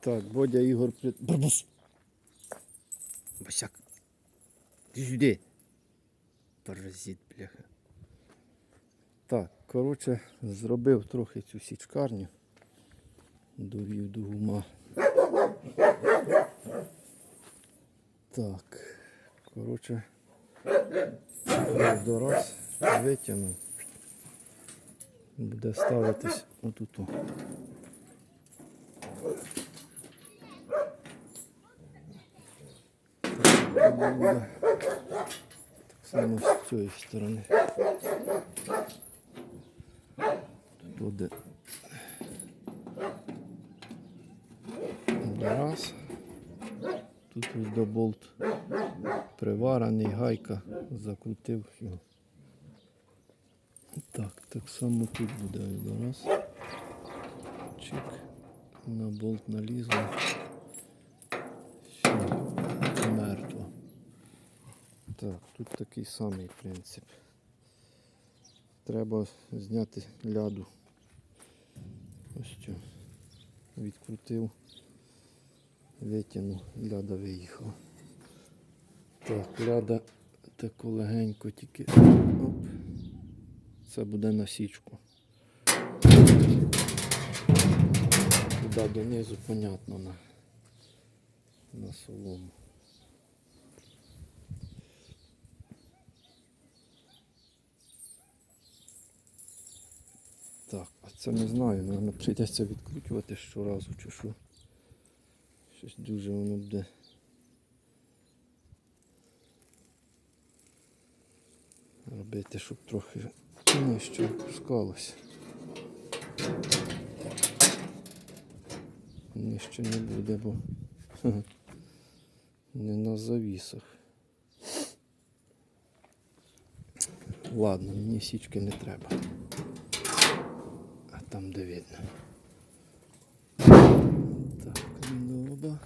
Так, Бодя Ігор при... Барбус! Босяк. Ти сюди. Паразит, бляха. Так, коротше, зробив трохи цю січкарню. Довів до гума. Так, коротше, до раз витягнув. Буде ставитись отут. Так, само з цієї сторони. Тут буде раз. Тут ось до болт приварений, гайка, закрутив його. Так, так само тут буде раз. Чик. На болт налізло. Все, мертво. Так, тут такий самий принцип. Треба зняти ляду. Ось цю. Відкрутив, витягнув, ляда виїхала. Так, ляда таку легенько тільки. Оп. Це буде на січку. Туди донизу, понятно, на, на солому. Так, а це не знаю, напевно, прийдеться відкручувати щоразу чи що. Щось дуже воно буде. Робити, щоб трохи нижче опускалося. Нижче не буде, бо не на завісах. Ладно, мені січки не треба. А там де видно. Так, ну Все.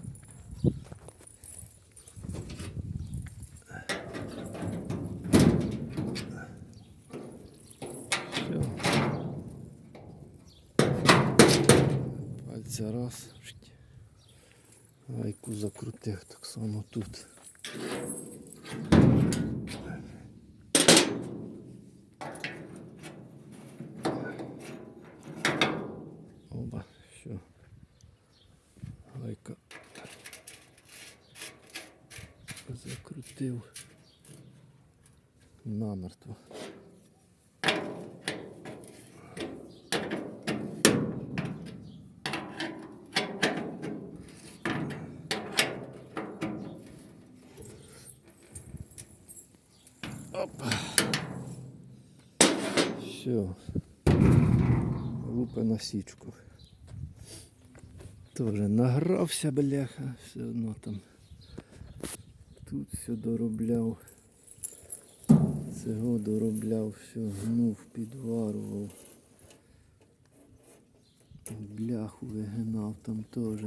Пальця раз. Гайку закрутив так само тут. Оба, все. Гайка закрутив намертво. Опа. Все. Лупи на січку. Тоже награвся, бляха, все одно там. Тут все доробляв. Цього доробляв, все гнув, підварував. Бляху вигинав там теж.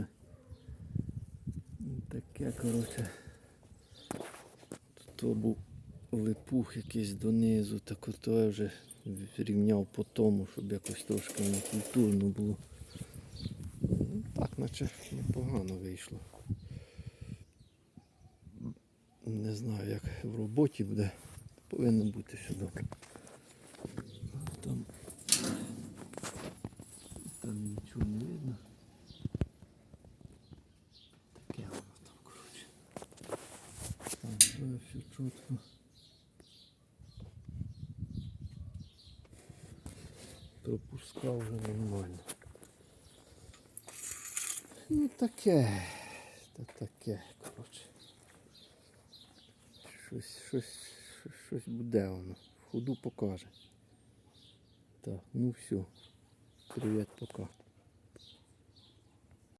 Таке, коротше. То був липух якийсь донизу, так ото я вже рівняв по тому, щоб якось трошки не культурно було. Ну, Так, наче непогано вийшло. Не знаю, як в роботі буде. Повинно бути все добре. Там, там нічого не видно. Таке воно там, коротше. Да, все чітко. Пропускав вже нормально. Ну таке, та таке, коротше. Щось, щось, щось буде воно. Ходу покаже. Так, ну все. Привіт, пока.